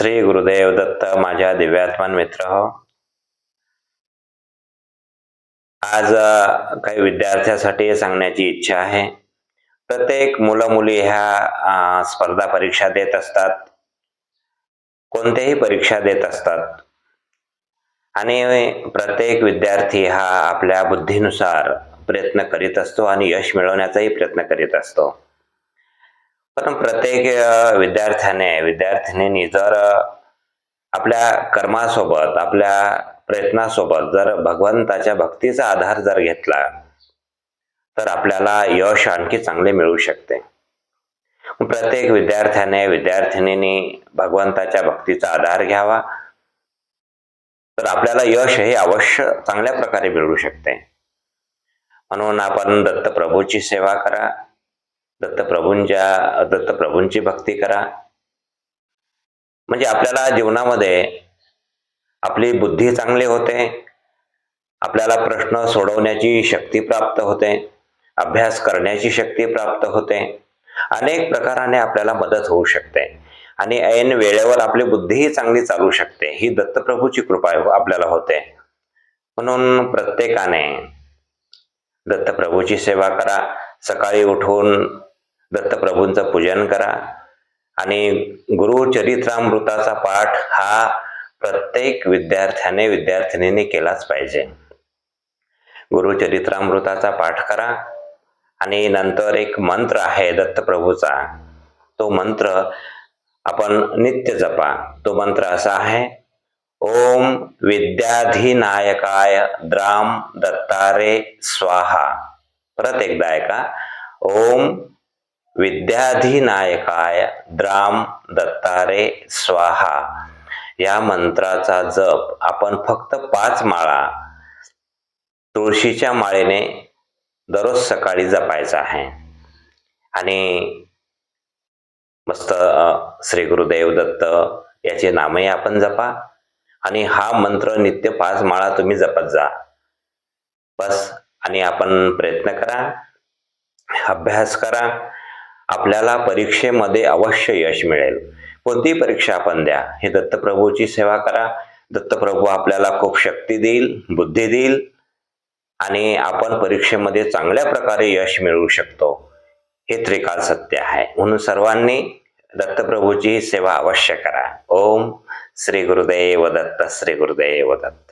श्री गुरुदेव दत्त माझ्या दिव्यात्मान मित्र. हो आज काही विद्यार्थ्यासाठी सांगण्याची इच्छा आहे. प्रत्येक मुलं मुली ह्या स्पर्धा परीक्षा देत असतात. कोणत्याही परीक्षा देत असतात. आणि प्रत्येक विद्यार्थी हा आपल्या बुद्धीनुसार प्रयत्न करीत असतो आणि यश मिळवण्याचाही प्रयत्न करीत असतो. प्रत्येक विद्यार्थ्याने विद्यार्थिनींनी जर आपल्या कर्मासोबत आपल्या प्रयत्नासोबत जर भगवंताच्या भक्तीचा आधार जर घेतला तर आपल्याला यश आणखी चांगले मिळू शकते. प्रत्येक विद्यार्थ्याने विद्यार्थिनींनी भगवंताच्या भक्तीचा आधार घ्यावा. तर आपल्याला यश हे अवश्य चांगल्या प्रकारे मिळू शकते. म्हणून आपण दत्तप्रभूची सेवा करा. दत्तप्रभूंच्या दत्तप्रभूंची भक्ती करा. म्हणजे आपल्याला जीवनामध्ये आपली बुद्धी चांगली होते. आपल्याला प्रश्न सोडवण्याची शक्ती प्राप्त होते. अभ्यास करण्याची शक्ती प्राप्त होते. अनेक प्रकाराने आपल्याला मदत होऊ शकते. आणि ऐन वेळेवर आपली बुद्धीही चांगली चालू शकते. ही दत्तप्रभूची कृपा आपल्याला होते. म्हणून प्रत्येकाने दत्तप्रभूची सेवा करा. सकाळी उठून दत्तप्रभूंचं पूजन करा. आणि गुरुचरित्रामृताचा पाठ हा प्रत्येक विद्यार्थ्याने विद्यार्थिनीने केलाच पाहिजे. गुरुचरित्रामृताचा पाठ करा. आणि नंतर एक मंत्र आहे दत्तप्रभूचा. तो मंत्र आपण नित्य जपा. तो मंत्र असा आहे ओम विद्याधिनायकाय द्राम दत्तारे स्वाहा. परत एकदा ऐका ओम विद्याधिनायकाय द्राम दत्तारे स्वाहा. या मंत्राचा जप आपण फक्त पाच माळा तुळशीच्या माळेने दररोज सकाळी जपायचा आहे. आणि मस्त श्री गुरुदेव दत्त याचे नामही आपण जपा. आणि हा मंत्र नित्य पाच माळा तुम्ही जपत जा. बस आणि आपण प्रयत्न करा. अभ्यास करा. आपल्याला परीक्षेमध्ये अवश्य यश मिळेल. कोणती परीक्षा आपण द्या. हे दत्तप्रभूची सेवा करा. दत्तप्रभू आपल्याला खूप शक्ती देईल बुद्धी देईल आणि आपण परीक्षेमध्ये चांगल्या प्रकारे यश मिळवू शकतो. हे त्रिकाल सत्य आहे. म्हणून सर्वांनी दत्तप्रभूची सेवा अवश्य करा. ओम श्री गुरुदेव दत्त श्री गुरुदेव दत्त.